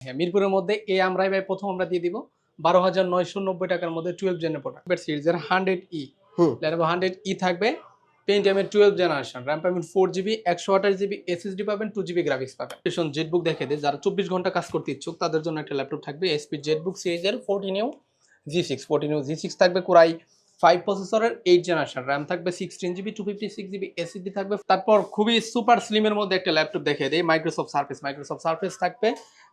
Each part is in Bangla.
হ্যাঁ মিরপুরের মধ্যে এই আমরাই ভাই প্রথম আমরা দিয়ে দিব। বারো হাজার নয়শো নব্বই টাকার মধ্যে টুয়েলভ জেনের প্রোডাক্ট সিরিজের hundred E. Lenovo hundred E থাকবে। পেন্টিএমের টুয়েলভ জেনারেশন র্যাম পাবেন ফোর জিবি একশো আঠাশ জিবি এসএসডি পাবেন টু জিবি গ্রাফিক্স পাবেন। ভীষণ জেটবুক দেখে দেয় যারা চব্বিশ ঘণ্টা কাজ করতে ইচ্ছুক তাদের জন্য একটা ল্যাপটপ থাকবে। এসপি জেটবুক সিরিজের fourteen U G six fourteen U G six থাকবে কোরাই ফাইভ প্রসেসরের এইট জেনারেশন র্যাম থাকবে sixteen GB two fifty six GB SSD থাকবে। তারপর খুবই সুপার স্লিমের মধ্যে একটা ল্যাপটপ দেখে দেয় মাইক্রোসফট সার্ফেস মাইক্রোসফট সার্ফেস থাকবে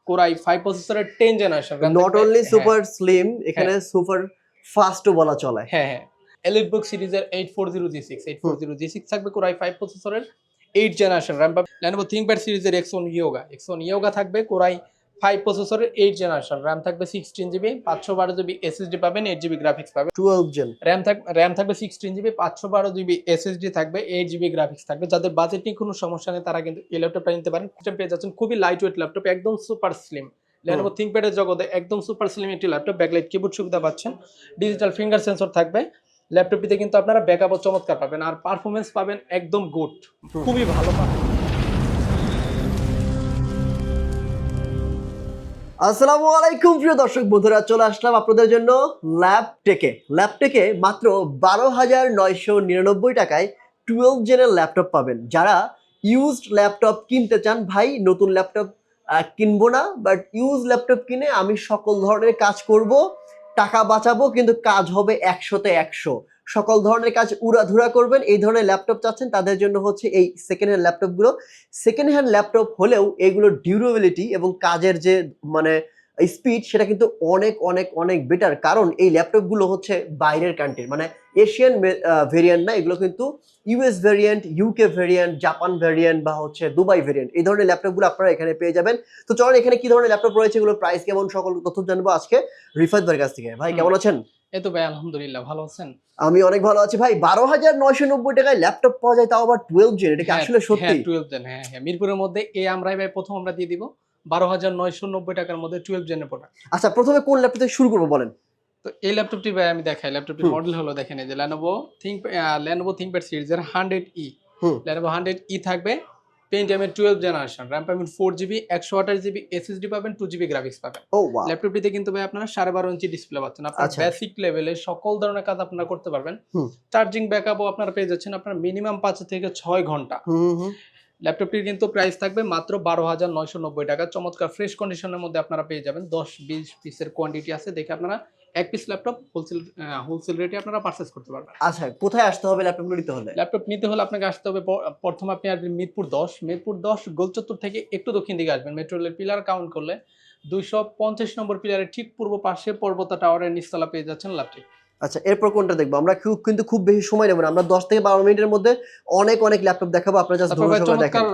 কোরাই ফাইভ প্রসেসরের ten generation not only super slim এখানে সুপার ফাস্টও বলা চলে। হ্যাঁ হ্যাঁ। এলিট বুক সিরিজের eight four zero G six eight four zero G six থাকবে কোরাই ফাইভ প্রসেসরের এইট জেনারেশন র্যাম পাবে। লেনোভো থিঙ্কপ্যাড সিরিজের X one Yoga X one Yoga থাকবে কোরাই ফাইভ প্রসেসরের এইট জেনারেশন র্যাম থাকবে সিক্সটিন জিবি পাঁচশো বারো জিবি এসএসডি পাবেন এইট জিবি গ্রাফিক্স পাবেন। টুয়েলভ জেন র্যাম থাকবে র্যাম থাকবে সিক্সটিন জিবি পাঁচশো বারো জিবি এসএসডি থাকবে এইট জিবি গ্রাফিক্স থাকবে। যাদের বাজেট নিয়ে কোনো সমস্যা নেই তারা কিন্তু এই ল্যাপটপটা নিতে পারেন। পেয়ে যাচ্ছেন খুবই লাইট ওয়েট ল্যাপটপ একদম সুপার স্লিম লেনোভো থিঙ্কপ্যাডের জগতে একদম সুপার স্লিম একটি ল্যাপটপ ব্যাকলাইট কিবোর্ড সুবিধা পাচ্ছেন। ডিজিটাল ফিঙ্গার সেন্সর থাকবে। ল্যাপটপটিতে কিন্তু আপনারা ব্যাকআপও চমৎকার পাবেন। আর পারফরমেন্স পাবেন একদম গুড খুবই ভালো পাবেন আসসালামু আলাইকুম, প্রিয় দর্শক বন্ধুরা, চলে আসলাম আপনাদের জন্য ল্যাপটেকে ল্যাপটেকে মাত্র বারো হাজার নয়শো নিরানব্বই টাকায় টুয়েলভ জেনের ল্যাপটপ পাবেন। যারা ইউজড ল্যাপটপ কিনতে চান, ভাই, নতুন ল্যাপটপ কিনবো না বাট ইউজ ল্যাপটপ কিনে আমি সকল ধরনের কাজ করব, টাকা বাঁচাবো, কিন্তু কাজ হবে একশোতে একশো। সকল ধরনের কাজ উড়াধুরা করবেন। এই ধরনের ল্যাপটপ চাচ্ছেন তাদের জন্য হচ্ছে এই সেকেন্ড হ্যান্ড ল্যাপটপগুলো। সেকেন্ড হ্যান্ড ল্যাপটপ হলেও এগুলোর ডিউরেবিলিটি এবং কাজের যে মানে স্পিড সেটা কিন্তু অনেক অনেক অনেক বেটার কারণ এই ল্যাপটপগুলো হচ্ছে বাইরের কান্ট্রির মানে এশিয়ান ভেরিয়েন্ট না এগুলো কিন্তু US variant UK variant Japan variant বা হচ্ছে দুবাই ভেরিয়েন্ট এই ধরনের ল্যাপটপগুলো আপনারা এখানে পেয়ে যাবেন। তো চলুন এখানে কি ধরনের ল্যাপটপ রয়েছে এগুলোর প্রাইস কেমন সকল তথ্য জানব আজকে রিফাত ভাইয়ের কাছ থেকে। ভাই কেমন আছেন? এই তো ভাই আলহামদুলিল্লাহ ভালো আছেন? আমি অনেক ভালো আছি ভাই। বারো হাজার নয়শো নব্বই টাকায় ল্যাপটপ পাওয়া যায় তাও আবার টুয়েলভ জেন এটা কি আসলে সত্যি? টুয়েলভ জেন হ্যাঁ হ্যাঁ মিরপুরের মধ্যে এই আমরাই ভাই প্রথম আমরা দিয়ে দিব। বারো হাজার নয়শো নব্বই টাকার মধ্যে টুয়েলভ জেনের প্রোডাক্ট আচ্ছা প্রথমে কোন ল্যাপটপ থেকে শুরু করব বলেন? তো এই ল্যাপটপটি ভাই আমি দেখাই। ল্যাপটপটির মডেল হলো দেখেন এই যে লেনোভো থিঙ্ক লেনোভো থিঙ্কপ্যাড সিরিজের hundred E. Lenovo hundred E থাকবে। পেন্টিএমের টুয়েলভ জেনারেশন র্যাম পাবেন ফোর জিবি একশো আঠাশ জিবি এসএসডি পাবেন টু জিবি গ্রাফিক্স পাবেন। ল্যাপটপটিতে কিন্তু ভাই আপনারা সাড়ে বারো ইঞ্চি ডিসপ্লে পাচ্ছেন। আপনার। বেসিক লেভেলে সকল ধরনের কাজ আপনারা করতে পারবেন। চার্জিং ব্যাকআপও আপনারা পেয়ে যাচ্ছেন আপনার মিনিমাম পাঁচ থেকে ছয় ঘণ্টা। হুম হুম ল্যাপটপটির কিন্তু প্রাইস থাকবে মাত্র বারো হাজার নয়শো নব্বই টাকা। চমৎকার ফ্রেশ কন্ডিশনের মধ্যে আপনারা পেয়ে যাবেন। দশ বিশ পিসের কোয়ান্টিটি আছে দেখে আপনারা এক পিস ল্যাপটপ হোলসেল হোলসেল রেটে আপনারা পারচেস করতে পারবেন। আচ্ছা কোথায় আসতে হবে ল্যাপটপগুলো নিতে হলে? ল্যাপটপ নিতে হলে আপনাকে আসতে হবে প্রথম আপনি আসবেন মিরপুর দশ। মিরপুর দশ গোলচত্বর থেকে একটু দক্ষিণ দিকে আসবেন। মেট্রো রেলের পিলার কাউন্ট করলে দুইশো পঞ্চাশ নম্বর পিলারের ঠিক পূর্ব পাশে পর্বতা টাওয়ারের নিচতলা পেয়ে যাচ্ছেন ল্যাপটপ আচ্ছা এরপর কোনটা দেখব? আমরা কিন্তু খুব বেশি সময় নেব না। আমরা দশ থেকে বারো মিনিটের মধ্যে অনেক অনেক ল্যাপটপ দেখাবো। আপনারা জাস্ট দেখেন।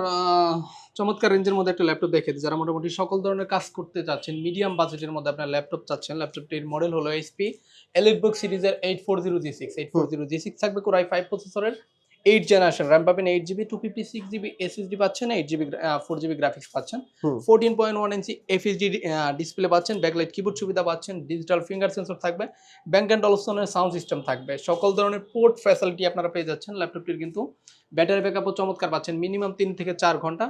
চমৎকার রেঞ্জের মধ্যে একটা ল্যাপটপ দেখে যারা মোটামুটি সকল ধরনের কাজ করতে চাচ্ছেন মিডিয়াম বাজেটের মধ্যে আপনার ল্যাপটপ চাচ্ছেন ল্যাপটপটির মডেল হলো এইচপি এলিটবুক সিরিজের eight four zero G six eight four zero G six থাকবে কোরাই ফাইভ প্রসেসরের এইট জেনারেশন র্যাম পাবেন eight GB two fifty six GB SSD পাচ্ছেন eight GB four GB graphics পাচ্ছেন। Fourteen point one inch FHD display পাচ্ছেন ব্যাকলাইট কিবোর্ড সুবিধা পাচ্ছেন ডিজিটাল ফিঙ্গার সেন্সর থাকবে ব্যাঙ্ক অ্যান্ড অলসনের সাউন্ড সিস্টেম থাকবে। সকল ধরনের পোর্ট ফ্যাসিলিটি আপনারা পেয়ে যাচ্ছেন ল্যাপটপটির কিন্তু ব্যাটারি ব্যাকআপও চমৎকার পাচ্ছেন মিনিমাম তিন থেকে চার ঘণ্টা।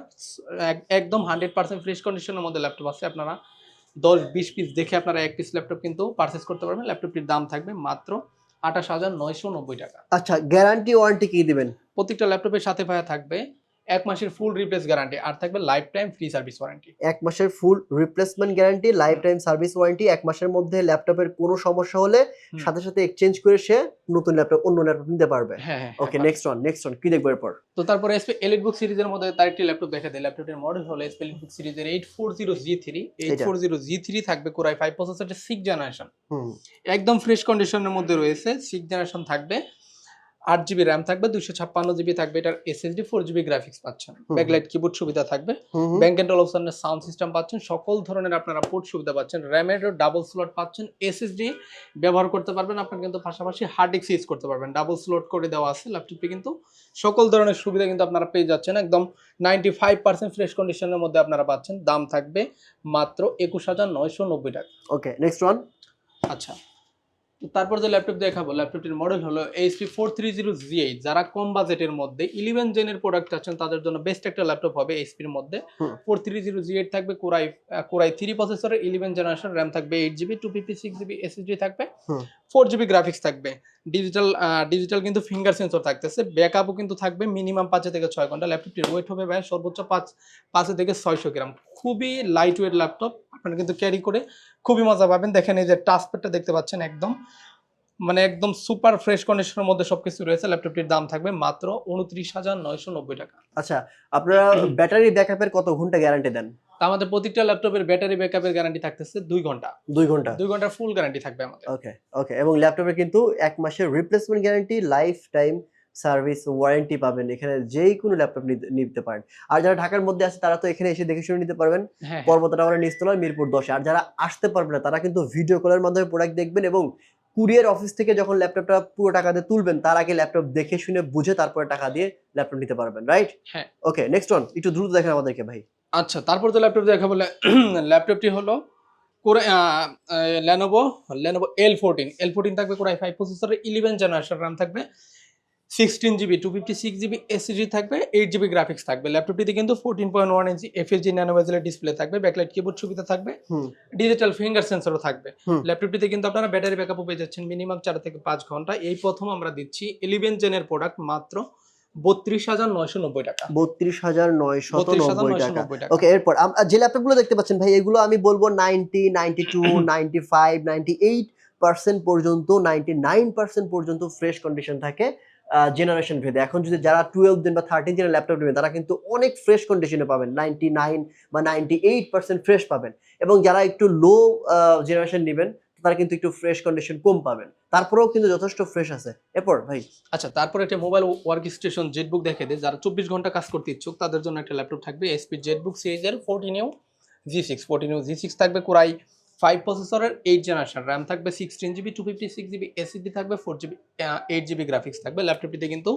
এক- একদম হান্ড্রেড পার্সেন্ট ফ্রেশ কন্ডিশনের মধ্যে ল্যাপটপ আছে আপনারা দশ বিশ পিস দেখে আপনারা এক পিস ল্যাপটপ কিন্তু পারচেস করতে পারবেন ল্যাপটপটির দাম থাকবে মাত্র আঠাশ হাজার নয়শো নব্বই টাকা। আচ্ছা গ্যারান্টি ওয়ারেন্টি কি দিবেন? প্রত্যেকটা ল্যাপটপের সাথে ভাইয়া থাকবে। এক মাসের ফুল রিপ্লেস গ্যারান্টি আর থাকবে life time free service warranty এক মাসের full replacement guarantee lifetime service warranty এক মাসের মধ্যে ল্যাপটপের কোনো সমস্যা হলে সাথে সাথে এক্সচেঞ্জ করে সে নতুন ল্যাপটপ অন্য ল্যাপটপ নিতে পারবে। হ্যাঁ okay next one next one কি দেখব এরপর? তো তারপরে এসপি এলিট বুক সিরিজের মধ্যে তার একটি ল্যাপটপ দেখা দেয়। ল্যাপটপের মডেল হলো এসপি এলিট বুক সিরিজের eight four zero G three eight. Four zero G three থাকবে কোরাই ফাইভ প্রসেসরের সিক্স জেনারেশন হুম। একদম ফ্রেশ কন্ডিশনের মধ্যে রয়েছে সিক্স জেনারেশন থাকবে। আট জিবি র্যাম থাকবে দুশো ছাপ্পান্ন জিবি থাকবে এটার এসএসডি ফোর জিবি গ্রাফিক্স পাচ্ছেন। ব্যাকলাইট কিবোর্ড সুবিধা থাকবে। ব্যাঙ্ক অ্যান্ড অলপশনের সাউন্ড সিস্টেম পাচ্ছেন সকল ধরনের আপনারা পোর্ট সুবিধা পাচ্ছেন। র্যামেরও ডাবল স্লট পাচ্ছেন এসএসডি ব্যবহার করতে পারবেন আপনার কিন্তু পাশাপাশি হার্ড ডিস্ক ইউজ করতে পারবেন। ডাবল স্লট করে দেওয়া আছে ল্যাপটপটি কিন্তু সকল ধরনের সুবিধা কিন্তু আপনারা পেয়ে যাচ্ছেন একদম নাইনটি ফাইভ পার্সেন্ট ফ্রেশ কন্ডিশনের মধ্যে আপনারা পাচ্ছেন। দাম থাকবে মাত্র একুশ হাজার নয়শো নব্বই টাকা। ওকে নেক্সট ওয়ান আচ্ছা। তো তারপর যে ল্যাপটপ দেখাবো ল্যাপটপটির মডেল হলো HP four three zero G eight যারা কম বাজেটের মধ্যে ইলেভেন জেনের প্রোডাক্ট আছেন তাদের জন্য বেস্ট একটা ল্যাপটপ হবে এইচপির মধ্যে। Four three zero G eight থাকবে core i core i three প্রসেসরের ইলেভেন জেনারেশন র্যাম থাকবে eight GB two fifty six GB SSD থাকবে। ফোর জিবি গ্রাফিক্স থাকবে। ডিজিটাল ডিজিটাল কিন্তু ফিঙ্গার সেন্সর থাকতেছে। ব্যাকআপও কিন্তু থাকবে মিনিমাম পাঁচে থেকে ছয় ঘণ্টা। ল্যাপটপটির ওয়েট হবে ভাই সর্বোচ্চ পাঁচ পাঁচে থেকে ছয়শো গ্রাম। খুবই লাইট ওয়েট ল্যাপটপ আপনারা কিন্তু ক্যারি করে খুবই মজা পাবেন। দেখেন এই যে টাচপ্যাডটা দেখতে পাচ্ছেন একদম। মানে একদম সুপার ফ্রেশ কন্ডিশনের মধ্যে সবকিছু রয়েছে। ল্যাপটপটির দাম থাকবে মাত্র উনত্রিশ হাজার নয়শো নব্বই টাকা। আচ্ছা আপনারা ব্যাটারি ব্যাকআপের কত ঘণ্টা গ্যারান্টি দেন? তা আমাদের প্রতিটা ল্যাপটপের ব্যাটারি ব্যাকআপের গ্যারান্টি থাকতেছে দুই ঘণ্টা। দুই ঘণ্টা? দুই ঘণ্টার ফুল গ্যারান্টি থাকবে আমাদের। ওকে ওকে এবং ল্যাপটপে কিন্তু এক মাসের replacement guarantee lifetime service warranty পাবেন। এখানে যেই কোনো ল্যাপটপ নিতে পারেন। আর যারা ঢাকার মধ্যে আছে তারা তো এখানে এসে দেখে শুনে নিতে পারবেন। হ্যাঁ পর্বত টাওয়ারের নিচতলায় মিরপুর দশে। আর যারা আসতে পারবে না তারা কিন্তু ভিডিও কলের মাধ্যমে প্রোডাক্ট দেখবেন এবং কুরিয়ার অফিস থেকে যখন ল্যাপটপটা পুরো টাকা দিয়ে তুলবেন তার আগে ল্যাপটপ দেখে শুনে বুঝে তারপরে টাকা দিয়ে ল্যাপটপ নিতে পারবেন রাইট হ্যাঁ। ওকে নেক্সট ওয়ান একটু দ্রুত দেখেন আমাদেরকে ভাই। আচ্ছা তারপর তো ল্যাপটপ দেখা বলে ল্যাপটপটি হলো কোরে Lenovo Lenovo L fourteen L fourteen থাকবে কোরাই ফাইভ প্রসেসরের ইলেভেন জেনারেশন র্যাম থাকবে। Sixteen GB two fifty six GB SSD থাকবে এইট জিবি গ্রাফিক্স থাকবে। ল্যাপটপটিতে কিন্তু fourteen point one inch FHD ন্যানোভেজেলের display থাকবে ব্যাকলাইট কিবোর্ড সুবিধা থাকবে ডিজিটাল ফিঙ্গার সেন্সরও থাকবে। ল্যাপটপটিতে কিন্তু আপনারা ব্যাটারি ব্যাকআপও পেয়ে যাচ্ছেন মিনিমাম চার থেকে পাঁচ ঘণ্টা। এই প্রথম আমরা দিচ্ছি ইলেভেন জেনের প্রোডাক্ট মাত্র বত্রিশ হাজার নয়শো নব্বই টাকা। বত্রিশ হাজার নয়শো টাকা। নব্বই টাকা। ওকে এরপর যে ল্যাপটপগুলো দেখতে পাচ্ছেন ভাই এগুলো আমি বলব ninety ninety two ninety five ninety eight percent পর্যন্ত নাইনটি নাইন পার্সেন্ট পর্যন্ত ফ্রেশ কন্ডিশন থাকে। জেনারেশন ভেদে। এখন যদি যারা টুয়েলভ দিন বা থার্টিন জেনের ল্যাপটপ নেবেন, তারা কিন্তু অনেক ফ্রেশ কন্ডিশনে পাবেন। নাইনটি নাইন বা নাইনটি এইট পার্সেন্ট ফ্রেশ পাবেন। এবং যারা একটু লো জেনারেশন নেবেন, তারা কিন্তু একটু ফ্রেশ কন্ডিশন কম পাবেন। তারপরেও কিন্তু যথেষ্ট ফ্রেশ আছে। এরপর, ভাই? আচ্ছা তারপর একটা মোবাইল ওয়ার্ক স্টেশন জেটবুক দেখে দিই। যারা চব্বিশ ঘণ্টা কাজ করতে ইচ্ছুক, তাদের জন্য একটা ল্যাপটপ থাকবে এসপি জেটবুক সিরিজের fourteen U G six fourteen U G six থাকবে কোরাই। ফাইভ প্রসেসরের এইট জেনারেশন র্যাম থাকবে sixteen GB two fifty six GB SSD থাকবে four GB eight GB graphics থাকবে। ল্যাপটপটিতে কিন্তু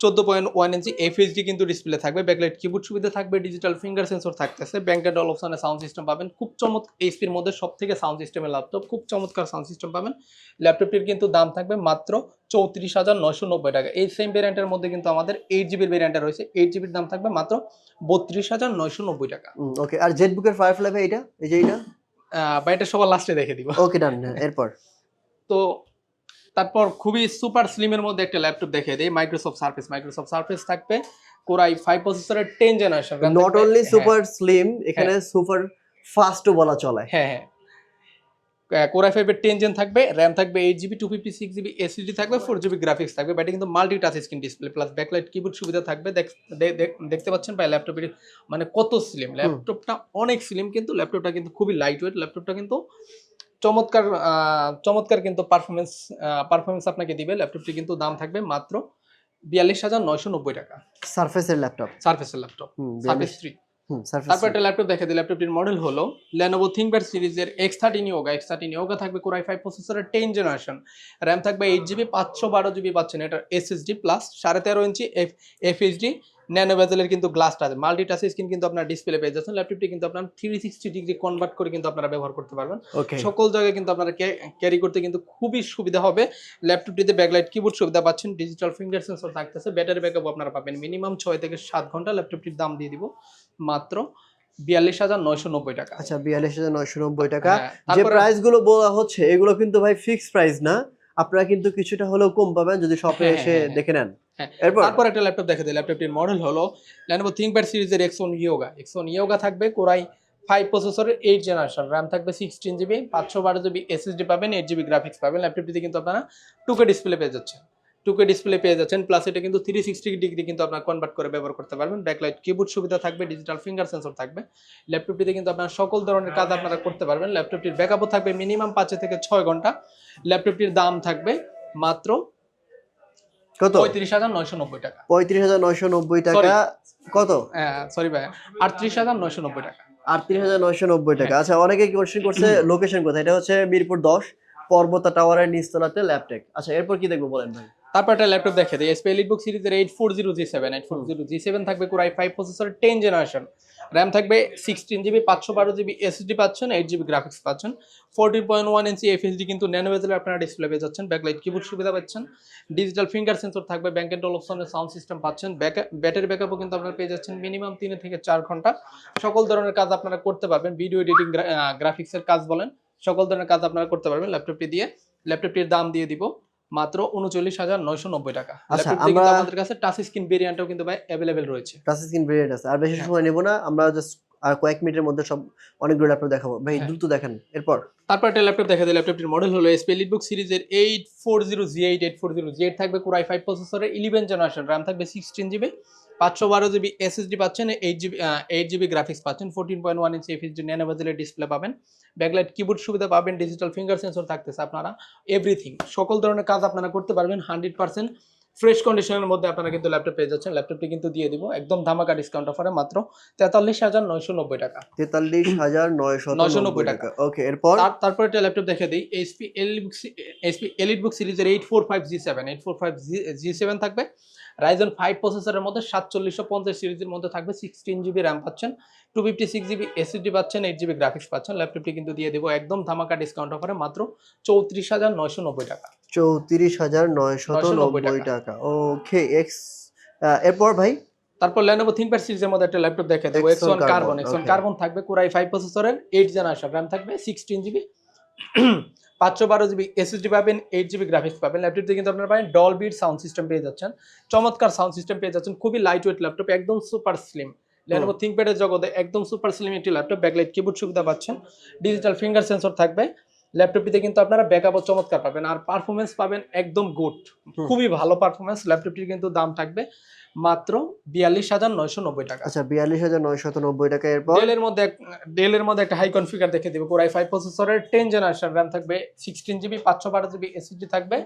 চোদ্দ পয়েন্ট ওয়ান ইঞ্চি এফএসডি কিন্তু ডিসপ্লে থাকবে। ব্যাকলাইট কিবোর্ড সুবিধা থাকবে ডিজিটাল ফিঙ্গার সেন্সর থাকতেছে। ব্যাংকের ডল অপশনে সাউন্ড সিস্টেম পাবেন। খুব চমৎকার এইচপির মধ্যে সব থেকে সাউন্ড সিস্টেমের ল্যাপটপ খুব চমৎকার সাউন্ড সিস্টেম পাবেন। ল্যাপটপটির কিন্তু দাম থাকবে মাত্র চৌত্রিশ হাজার নয়শো নব্বই টাকা। এই সেম ভ্যারিয়েন্টের মধ্যে কিন্তু আমাদের এইট জিবির ভ্যারিয়েন্টটা রয়েছে। এইট জিবির দাম থাকবে মাত্র বত্রিশ হাজার নয়শো নব্বই টাকা। ওকে আর জেট বুকের ফায়ার ফ্লাই এইটা? এই যে এইটা? বা এটা সবার লাস্টে দেখে দিব। ওকে ডান এরপর? তো তারপর খুবই সুপার স্লিমের মধ্যে একটা ল্যাপটপ দেখে দেয় মাইক্রোসফট সার্ফেস মাইক্রোসফট সার্ফেস থাকবে কোরাই ফাইভ প্রসেসরের ten generation not only super slim এখানে সুপার ফাস্টও বলা চলে। হ্যাঁ হ্যাঁ। কোরাই ফাইভের টেন জেন থাকবে র্যাম থাকবে eight GB two fifty six GB SSD থাকবে ফোর জিবি গ্রাফিক্স থাকবে ব্যাটে কিন্তু multi touch screen display plus backlight keyboard সুবিধা থাকবে। দেখতে পাচ্ছেন ভাই ল্যাপটপের মানে কত স্লিম ল্যাপটপটা অনেক স্লিম কিন্তু ল্যাপটপটা কিন্তু খুবই লাইট ওয়েট ল্যাপটপটা কিন্তু চমৎকার চমৎকার কিন্তু পারফরমেন্স পারফরমেন্স আপনাকে দিবে। ল্যাপটপটি কিন্তু দাম থাকবে মাত্র বিয়াল্লিশ হাজার নয়শো নব্বই টাকা। সার্ফেসের ল্যাপটপ সার্ফেসের ল্যাপটপ সার্ফেস থ্রি তারপর একটা ল্যাপটপ দেখে দিই। ল্যাপটপটির মডেল হলো লেনোভো থিঙ্কপ্যাড সিরিজের X thirteen Yoga X thirteen Yoga থাকবে কোরাই ফাইভ প্রসেসরের টেন জেনারেশন র্যাম থাকবে এইট জিবি পাঁচশো বারো জিবি পাচ্ছেন। এটা এসএসডি প্লাস সাড়ে তেরো ইঞ্চি এফ এফএসডি ন্যানো বেজেলের কিন্তু গ্লাসটা আছে মাল্টি টাচ স্ক্রিন কিন্তু আপনার ডিসপ্লে পেয়ে যাচ্ছেন। ল্যাপটপটি কিন্তু আপনার থ্রি সিক্সটি ডিগ্রি কনভার্ট করে কিন্তু আপনারা ব্যবহার করতে পারবেন। সকল জায়গায় কিন্তু আপনারা ক্যারি করতে কিন্তু খুবই সুবিধা হবে। ল্যাপটপটিতে ব্যাকলাইট কিবোর্ড সুবিধা পাচ্ছেন। ডিজিটাল ফিঙ্গার সেন্সর থাকতেছে। ব্যাটারি ব্যাকআপ আপনারা পাবেন। মিনিমাম ছয় থেকে সাত ঘণ্টা ল্যাপটপটির দাম দিয়ে দিব। মাত্র বিয়াল্লিশ হাজার নয়শো নব্বই টাকা। আচ্ছা বিয়াল্লিশ হাজার নয়শো নব্বই টাকা। হ্যাঁ, যে প্রাইসগুলো বলা হচ্ছে এগুলো কিন্তু ভাই ফিক্সড প্রাইস না। আপনারা কিন্তু কিছুটা হলেও কম পাবেন যদি শপে হ্যাঁ, এসে হ্যাঁ, দেখে নেন। এরপর তারপর একটা ল্যাপটপ দেখে দিই। ল্যাপটপটির মডেল হলো ল্যানোভো থিঙ্কপ্যাড সিরিজের X one Yoga X one Yoga থাকবে কোরাই ফাইভ প্রসেসরের এইট জেনারেশন র্যাম থাকবে সিক্সটিন জিবি পাঁচশো বারো জিবি এসএসডি পাবেন এইট জিবি গ্রাফিক্স পাবেন। ল্যাপটপটিতে কিন্তু আপনারা টুকে ডিসপ্লে পেয়ে যাচ্ছেন। টুকে ডিসপ্লে পেয়ে যাচ্ছেন প্লাস এটা কিন্তু থ্রি সিক্সটি ডিগ্রি কিন্তু আপনার কনভার্ট করে ব্যবহার করতে পারবেন। ব্যাকলাইট কিবোর্ড সুবিধা থাকবে ডিজিটাল ফিঙ্গার সেন্সর থাকবে। ল্যাপটপটিতে কিন্তু আপনার সকল ধরনের কাজ আপনারা করতে পারবেন। ল্যাপটপটির ব্যাকআপও থাকবে মিনিমাম পাঁচে থেকে ছয় ঘণ্টা। ল্যাপটপটির দাম থাকবে মাত্র কত? পঁয়ত্রিশ হাজার নয়শো নব্বই টাকা। পঁয়ত্রিশ হাজার নয়শো নব্বই টাকা। কত? সরি ভাই আটত্রিশ হাজার নয়শো নব্বই টাকা। আটত্রিশ হাজার নয়শো নব্বই টাকা। আচ্ছা অনেকে কোশ্চেন করছে লোকেশন কোথায়? এটা হচ্ছে মিরপুর দশ পর্বতা টাওয়ারের নিচতলাতে ল্যাপটেক আচ্ছা এরপর কি দেখব বলেন ভাই? তারপর একটা ল্যাপটপ দেখে দিই এসপি এলিটবুক সিরিজের eight four zero G seven eight four zero G seven থাকবে core I five processor ten generation RAM থাকবে সিক্সটিন জিবি পাঁচশো বারো জিবি এসএসডি পাচ্ছেন এইট জিবি গ্রাফিক্স পাচ্ছেন। Fourteen point one inch FHD কিন্তু ন্যানো বেজেলে আপনারা ডিসপ্লে পেয়ে যাচ্ছেন ব্যাকলাইট কিবোর্ড সুবিধা পাচ্ছেন। ডিজিটাল ফিঙ্গার সেন্সর থাকবে ব্যাঙ্ক অ্যান্ড অপশনের সাউন্ড সিস্টেম পাচ্ছেন। ব্যাক ব্যাটারি ব্যাকআপও কিন্তু আপনারা পেয়ে যাচ্ছেন মিনিমাম তিন থেকে চার ঘণ্টা। সকল ধরনের কাজ আপনারা করতে পারবেন ভিডিও এডিটিং গ্রাফিক্সের কাজ বলেন, সকল ধরনের কাজ আপনারা করতে পারবেন ল্যাপটপটি দিয়ে। ল্যাপটপটির দাম দিয়ে দিব। মাত্র উনচল্লিশ হাজার নয়শো নব্বই টাকা। আচ্ছা, আমরা- আমাদের কাছে টাচ স্ক্রিন ভেরিয়েন্টও কিন্তু ভাই অ্যাভেলেবেল রয়েছে। টাচ স্ক্রিন ভেরিয়েন্ট আছে। আর বেশি হ্যাঁ। সময় নেব না আমরা জাস্ট আর কয়েক মিনিটের মধ্যে সব অনেকগুলো ল্যাপটপ দেখাবো। ভাই হ্যাঁ। দ্রুত দেখেন এরপর। তারপর একটা ল্যাপটপ দেখা যায় ল্যাপটপটির মডেল হলো এসপি লিটবুক সিরিজের eight four zero G eight eight four zero G eight থাকবে কোর আই ফাইভ প্রসেসরের ইলেভেন জেনারেশন র্যাম থাকবে সিক্সটিন জিবি পাঁচশো বারো জিবি এসএসডি পাচ্ছেন eight GB eight GB graphics পাচ্ছেন fourteen point one inch FHD nano বাজেলের display পাবেন। ব্যাকলাইট কিবোর্ড সুবিধা পাবেন ডিজিটাল ফিঙ্গার সেন্সর থাকতেছে আপনারা এভরিথিং সকল ধরনের কাজ আপনারা করতে পারবেন হান্ড্রেড পার্সেন্ট ফ্রেশ কন্ডিশনের মধ্যে আপনারা কিন্তু ল্যাপটপ পেয়ে যাচ্ছেন। ল্যাপটপটি কিন্তু দিয়ে দিব একদম ধামাকা ডিসকাউন্ট অফারে মাত্র তেতাল্লিশ হাজার নয়শো নব্বই টাকা। তেতাল্লিশ হাজার নয়শো 990 টাকা ওকে এরপর? তার তারপর একটা ল্যাপটপ দেখে দিই এইচপি এলিটবুক এইচপি এলিটবুক সিরিজের eight four five G seven eight four five G G seven থাকবে। রাইজন ফাইভ প্রসেসরের মধ্যে সাতচল্লিশশো পঞ্চাশ সিরিজের মধ্যে থাকবে সিক্সটিন জিবি র্যাম পাচ্ছেন two fifty six GB SSD পাচ্ছেন এইট জিবি গ্রাফিক্স পাচ্ছেন ল্যাপটপটি কিন্তু দিয়ে দেবো একদম ধামাকা ডিসকাউন্ট অফারে মাত্র চৌত্রিশ হাজার নয়শো নব্বই টাকা। চৌত্রিশ হাজার নয়শত 990 নব্বই টাকা। ওকে এক্স এরপর ভাই? তারপর ল্যানোভো থিঙ্কপ্যাড সিরিজের মধ্যে একটা ল্যাপটপ দেখে দেবো X X1 one carbon X one carbon থাকবে কোরাই ফাইভ প্রসেসরের এইট জেনারেশন র্যাম থাকবে সিক্সটিন জিবি পাঁচশো বারো জিবি এসএসডি পাবেন এইট জিবি গ্রাফিক্স পাবেন। ল্যাপটপটি কিন্তু আপনারা পাবেন ডল বিট সাউন্ড সিস্টেম পেয়ে যাচ্ছেন। চমৎকার সাউন্ড সিস্টেম পেয়ে যাচ্ছেন খুবই লাইট ওয়েট ল্যাপটপ একদম সুপার স্লিম ল্যানোভো থিঙ্কপ্যাডের জগতে একদম সুপার স্লিম একটি ল্যাপটপ ব্যাকলাইট কিবোর্ড সুবিধা পাচ্ছেন। ডিজিটাল ফিঙ্গার সেন্সর থাকবে। ল্যাপটপটিতে কিন্তু আপনারা ব্যাকআপও চমৎকার পাবেন। আর পারফরমেন্স পাবেন একদম গুড খুবই ভালো পারফরমেন্স ল্যাপটপটির কিন্তু দাম থাকবে মাত্র বিয়াল্লিশ হাজার নয়শো নব্বই টাকা। আচ্ছা বিয়াল্লিশ হাজার নয়শত নব্বই টাকা এরপর? ডেলের মধ্যে ডেলের মধ্যে একটা হাই কনফিগার দেখে দিবে। কোরাই ফাইভ প্রসেসরের টেন জেনারেশন র্যাম থাকবে সিক্সটিন জিবি পাঁচশো বারো জিবি এসএসডি থাকবে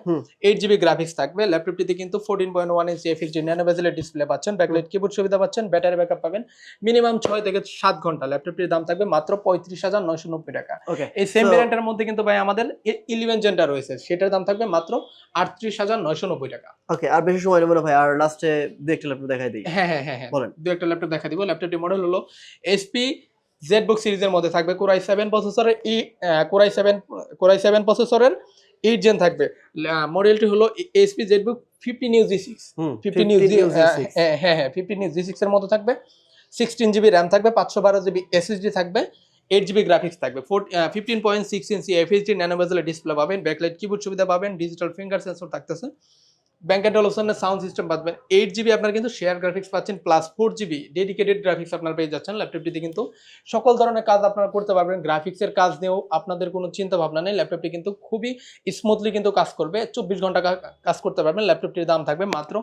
এইট জিবি গ্রাফিক্স থাকবে। ল্যাপটপটিতে কিন্তু fourteen point one inch FHD nano বেজেলের display পাচ্ছেন ব্যাকলাইট কিবোর্ড সুবিধা পাচ্ছেন ব্যাটারি ব্যাকআপ পাবেন। মিনিমাম ছয় থেকে সাত ঘণ্টা ল্যাপটপটির দাম থাকবে মাত্র পঁয়ত্রিশ হাজার নয়শো নব্বই টাকা। ওকে এই সেম ভ্যারিয়েন্টের মধ্যে কিন্তু ভাই আমাদের ইলেভেন জেনটা রয়েছে। সেটার দাম থাকবে মাত্র আটত্রিশ হাজার নয়শো নব্বই টাকা। ওকে আর বেশি সময় নেব না ভাই আর লাস্টে দু একটা ল্যাপটপ দেখাই দিই। হ্যাঁ হ্যাঁ হ্যাঁ হ্যাঁ। বলেন। দু একটা ল্যাপটপ দেখা দিব। ল্যাপটপটি মডেল হলো এসপি জেডবুক সিরিজের মধ্যে থাকবে। কোরাই সেভেন প্রসেসরের i core i seven core i seven প্রসেসরের এইট জেন থাকবে। মডেলটি হলো HP ZBook fifty new G six fifty new G হ্যাঁ হ্যাঁ হ্যাঁ ফিফটি নিউ জি সিক্সের মধ্যে থাকবে। সিক্সটিন জিবি র্যাম থাকবে পাঁচশো বারো জিবি এসএসডি থাকবে। এইট জিবি গ্রাফিক্স থাকবে। Four fifteen point six inch FHD ন্যানোভেজেলের display পাবেন ব্যাকলাইট কিবোর্ড সুবিধা পাবেন ডিজিটাল ফিঙ্গার সেন্সর থাকতেছে। ব্যাংক অ্যান্ড সাউন্ড সিস্টেম পাবেন। এইট জিবি আপনার কিন্তু শেয়ার গ্রাফিক্স পাচ্ছেন plus four GB dedicated graphics আপনার পেয়ে যাচ্ছেন ল্যাপটপটিতে কিন্তু। সকল ধরনের কাজ আপনারা করতে পারবেন গ্রাফিক্সের কাজ নিয়েও আপনাদের কোনো চিন্তা ভাবনা নেই ল্যাপটপটি কিন্তু খুবই স্মুথলি কিন্তু কাজ করবে। চব্বিশ ঘণ্টা কাজ করতে পারবেন ল্যাপটপটির দাম থাকবে মাত্র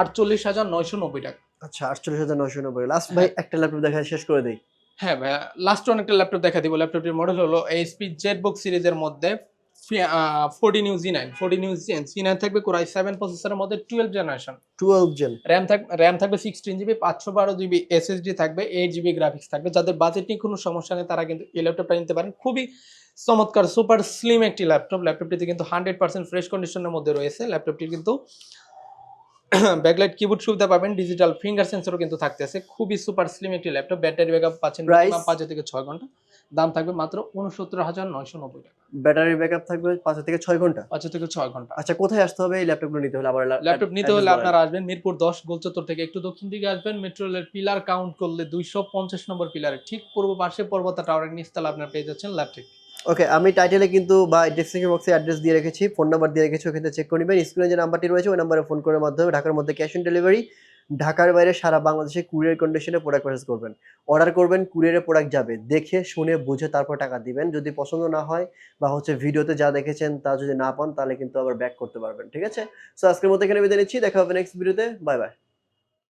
আটচল্লিশ হাজার নয়শো নব্বই টাকা। আচ্ছা আটচল্লিশ হাজার নয়শো নব্বই লাস্ট ভাই একটা ল্যাপটপ দেখা শেষ করে দিই। হ্যাঁ ভাইয়া লাস্ট অনেকটা ল্যাপটপ দেখা দিব। ল্যাপটপটির মডেল হলো এইচপি জেটবুক সিরিজের মধ্যে fourteen U G nine fourteen U G nine থাকবে কোরাই সেভেন প্রসেসরের মধ্যে twelve generation twelve gen RAM থাকবে র্যাম থাকবে সিক্সটিন জিবি পাঁচশো বারো জিবি এসএসডি থাকবে এইট জিবি গ্রাফিক্স থাকবে। যাদের বাজেট নিয়ে কোনো সমস্যা নেই তারা কিন্তু এই ল্যাপটপটা নিতে পারেন। খুবই চমৎকার সুপার স্লিম একটি ল্যাপটপ ল্যাপটপটিতে কিন্তু হান্ড্রেড পার্সেন্ট ফ্রেশ কন্ডিশনের মধ্যে রয়েছে। ল্যাপটপটির কিন্তু ব্যাকলাইট কিবোর্ড সুবিধা পাবেন ডিজিটাল ফিঙ্গার সেন্সরও কিন্তু থাকতেছে খুবই সুপার স্লিম একটি ল্যাপটপ ব্যাটারি ব্যাকআপ পাচ্ছেন পাঁচ থেকে ছয় ঘণ্টা। দাম থাকবে মাত্র উনসত্তর হাজার নয়শো নব্বই টাকা। ব্যাটারি ব্যাকআপ থাকবে পাঁচ থেকে ছয় ঘণ্টা? পাঁচ থেকে ছয় ঘণ্টা। আচ্ছা কোথায় আসতে হবে এই ল্যাপটপগুলো নিতে হলে? আবার ল্যাপটপ নিতে হলে আপনারা আসবেন মিরপুর দশ গোলচত্বর থেকে একটু দক্ষিণ দিকে আসবেন। মেট্রো রেলের পিলার কাউন্ট করলে দুইশো পঞ্চাশ নম্বর পিলারের ঠিক পূর্ব পাশে পর্বতা টাওয়ারের নিচতলা আপনার পেয়ে যাচ্ছেন ল্যাপটপ ওকে আমি টাইটেলে কিন্তু বা ডেসক্রিপশন বক্সে অ্যাড্রেস দিয়ে রেখেছি ফোন নাম্বার দিয়ে রেখেছি, ওখানে চেক করে নেবেন। স্ক্রিনে যে নাম্বারটি রয়েছে, ওই নাম্বারে ফোন করার মাধ্যমে ঢাকার মধ্যে ক্যাশ অন ডেলিভারি ঢাকার বাইরে সারা বাংলাদেশে কুরিয়ার কন্ডিশনে প্রোডাক্ট পারচেস করবেন। অর্ডার করবেন কুরিয়ারে প্রোডাক্ট যাবে। দেখে, শুনে, বুঝে তারপর টাকা দিবেন। যদি পছন্দ না হয় বা হচ্ছে ভিডিওতে যা দেখেছেন তা যদি না পান, তাহলে কিন্তু আবার ব্যাক করতে পারবেন, ঠিক আছে? সো আজকের মতো এখানে বিদায় নিচ্ছি, দেখা হবে নেক্সট ভিডিওতে বাই বাই